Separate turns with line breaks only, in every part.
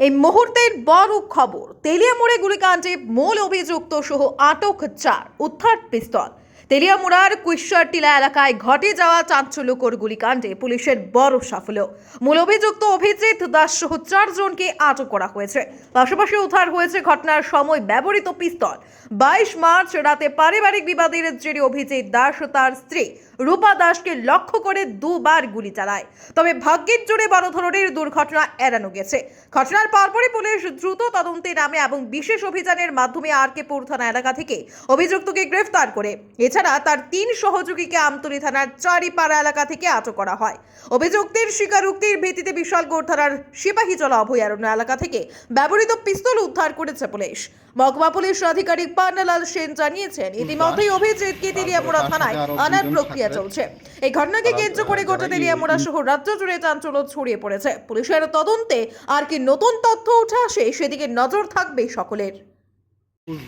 এই মুহূর্তের বড় খবর তেলিয়ামোড়ে গুলিকাণ্ডে মূল অভিযুক্ত সহ আটক চার উদ্ধার পিস্তল। তেলিয়ামুড়ার কুইশ্বর টিলা এলাকায় ঘটে যাওয়া চাঞ্চল্যকর গুলিকাণ্ডে পুলিশের বড় সাফল্য। মূল অভিযুক্ত অভিজিৎ দাস সহ চারজনকে আটক করা হয়েছে। পাশাপাশি উদ্ধার হয়েছে ঘটনার সময় ব্যবহৃত পিস্তল। বাইশ মার্চ রাতে পারিবারিক বিবাদের জেরে অভিজিৎ দাস ও তার স্ত্রী রূপা দাসকে লক্ষ্য করে দুবার গুলি চালায়। তবে ভাগ্যের জোরে বড় ধরনের দুর্ঘটনা এড়ানো গেছে। ঘটনার পরপরই পুলিশ দ্রুত তদন্তে নামে এবং বিশেষ অভিযানের মাধ্যমে আর কে থানা এলাকা থেকে অভিযুক্তকে গ্রেফতার করে। এছাড়া তার তিন সহযোগীকে আমতলী থানার চারিপাড়া এলাকা থেকে আটক করা হয়। অভিযুক্তের স্বীকারোক্তির ভিত্তিতে বিশালগড় থানার সিপাহীজলা অভয়ারণ্য এলাকা থেকে ব্যবহৃত পিস্তল উদ্ধার করেছে পুলিশ। মহকুমা পুলিশ আধিকারিক পান্নালাল সেন জানিয়েছেন ইতিমধ্যেই অভিজিৎকে তেলিয়ামোড়া থানায় আনার প্রক্রিয়া চলছে। এই ঘটনাকে কেন্দ্র করে গোটা তেলিয়ামোড়া সহ রাজ্য জুড়ে চাঞ্চল্য ছড়িয়ে পড়েছে। পুলিশের তদন্তে আর কি নতুন তথ্য উঠে আসে সেদিকে নজর থাকবে সকলের।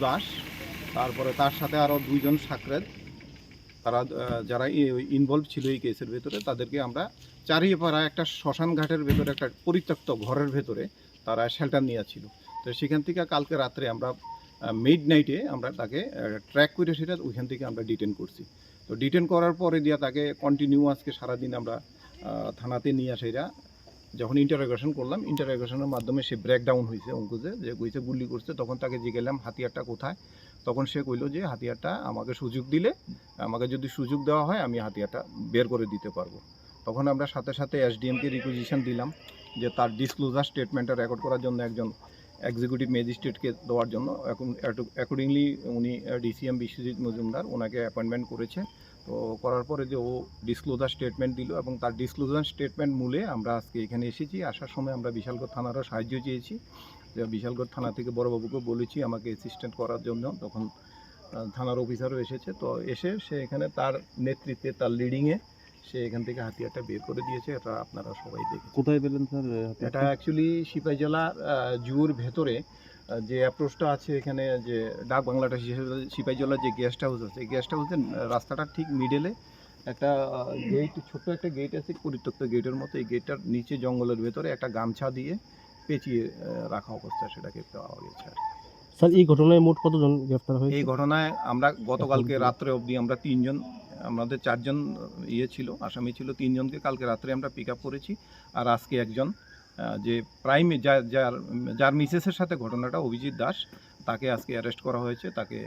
দাস। তারপরে তার সাথে আরও দুইজন সাকরেদ, তারা যারা ইনভলভ ছিল এই কেসের ভেতরে, তাদেরকে আমরা চারিয়ে পাড়া একটা শ্মশান ঘাটের ভেতরে, একটা পরিত্যক্ত ঘরের ভেতরে তারা শেল্টার নিয়েছিল তো সেখান থেকে কালকে রাত্রে আমরা মিড নাইটে আমরা তাকে ট্র্যাক করে সেটা ওইখান থেকে আমরা ডিটেন করছি। তো ডিটেন করার পরে দিয়া তাকে কন্টিনিউ আজকে সারাদিন আমরা থানাতে নিয়ে আসে এরা যখন ইন্টারোগেশন করলাম ইন্টারোগেশনের মাধ্যমে সে ব্রেকডাউন হয়েছে অঙ্কুজে যে কইছে গুলি করছে, তখন তাকে জিজ্ঞেলাম হাতিয়ারটা কোথায়? তখন সে কইলো যে, হাতিয়ারটা আমাকে সুযোগ দিলে, আমাকে যদি সুযোগ দেওয়া হয়, আমি হাতিয়ারটা বের করে দিতে পারব। তখন আমরা সাথে সাথে এসডিএমকে রিকুইজিশন দিলাম, যে তার ডিসক্লোজার স্টেটমেন্টটা রেকর্ড করার জন্য একজন এক্সিকিউটিভ ম্যাজিস্ট্রেটকে দেওয়ার জন্য। এখন অ্যাকর্ডিংলি উনি ডিসিএম বিশ্বজিৎ মজুমদার ওনাকে অ্যাপয়েন্টমেন্ট করেছে তো করার পরে যে ও ডিসক্লোজার স্টেটমেন্ট দিল এবং তার ডিসক্লোজার স্টেটমেন্ট মূলে আমরা আজকে এখানে এসেছি। আসার সময় আমরা বিশালগড় থানারও সাহায্য চেয়েছি। যে বিশালগড় থানা থেকে বড়বাবুকে বলেছি আমাকে অ্যাসিস্ট্যান্ট করার জন্য। তখন থানার অফিসারও এসেছে। তো এসে সে এখানে তার নেতৃত্বে তার লিডিংয়ে সে এখান থেকে হাতিয়ারটা বের করে দিয়েছে। এটা আপনারা সবাই দেখেছেন।
কোথায় পেলেন স্যার
এটা অ্যাকচুয়ালি সিপাই জেলার জুর ভেতরে যে অ্যাপ্রোচটা আছে এখানে যে ডাক বাংলাটা সিপাই জেলার যে গেস্ট হাউস আছে এই গেস্ট হাউসের রাস্তাটা ঠিক মিডলে একটা গেট ছোট্ট একটা গেট আছে পরিত্যক্ত গেটের মতো। এই গেটটার নিচে জঙ্গলের ভেতরে একটা গামছা দিয়ে পেঁচিয়ে রাখা অবস্থা সেটাকে পাওয়া গেছে আর
স্যার এই ঘটনায় মোট কতজন গ্রেফতার হয়েছে?
এই ঘটনায় আমরা গতকালকে রাত্রে অবধি আমরা তিনজন আমাদের চারজন ইয়ে ছিল আসামি ছিল তিনজনকে কালকে রাত্রে আমরা পিক আপ করেছি। আর আজকে একজন যে প্রাইম যার যার যার মিসেসের সাথে ঘটনাটা অভিজিৎ দাস তাকে আজকে অ্যারেস্ট করা হয়েছে তাকে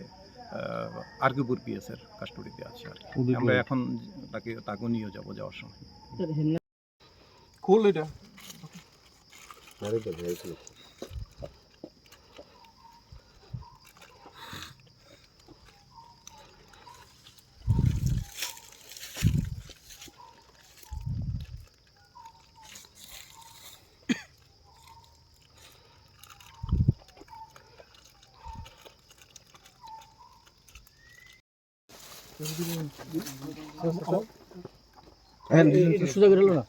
আরকিপুর পিএসের কাস্টডিতে আছে আর কি। আমরা এখন তাকে তাকেও নিয়ে যাব যাওয়ার সময়।
খুল এটা সোজা করে না